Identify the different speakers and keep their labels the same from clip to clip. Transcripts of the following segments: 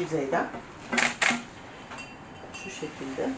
Speaker 1: yüzeyden. Şu şekilde.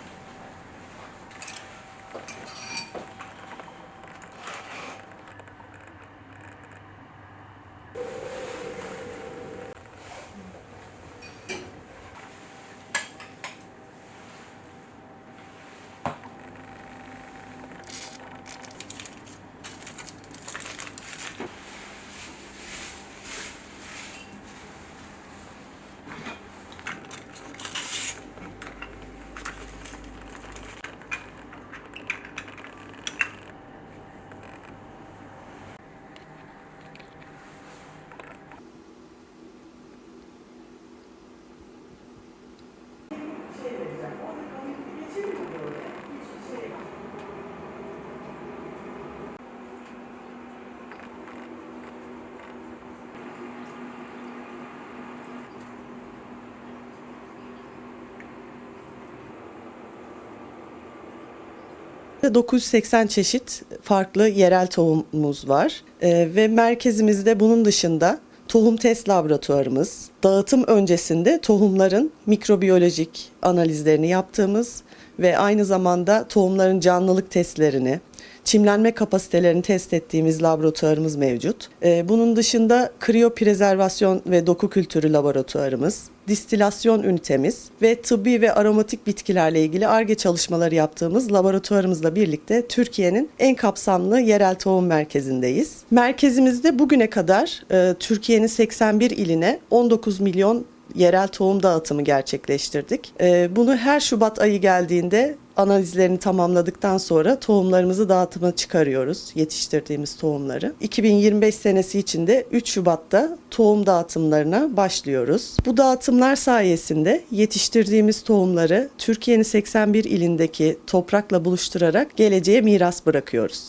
Speaker 1: 980 çeşit farklı yerel tohumumuz var. Ee, ve merkezimizde bunun dışında tohum test laboratuvarımız, dağıtım öncesinde tohumların mikrobiyolojik analizlerini yaptığımız ve aynı zamanda tohumların canlılık testlerini, çimlenme kapasitelerini test ettiğimiz laboratuvarımız mevcut. Ee, bunun dışında kriyoprezervasyon ve doku kültürü laboratuvarımız, distilasyon ünitemiz ve tıbbi ve aromatik bitkilerle ilgili ARGE çalışmaları yaptığımız laboratuvarımızla birlikte Türkiye'nin en kapsamlı yerel tohum merkezindeyiz. Merkezimizde bugüne kadar e, Türkiye'nin 81 iline 19 milyon yerel tohum dağıtımı gerçekleştirdik. Ee, Bunu her Şubat ayı geldiğinde analizlerini tamamladıktan sonra tohumlarımızı dağıtıma çıkarıyoruz, yetiştirdiğimiz tohumları. 2025 senesi içinde 3 Şubat'ta tohum dağıtımlarına başlıyoruz. Bu dağıtımlar sayesinde yetiştirdiğimiz tohumları Türkiye'nin 81 ilindeki toprakla buluşturarak geleceğe miras bırakıyoruz.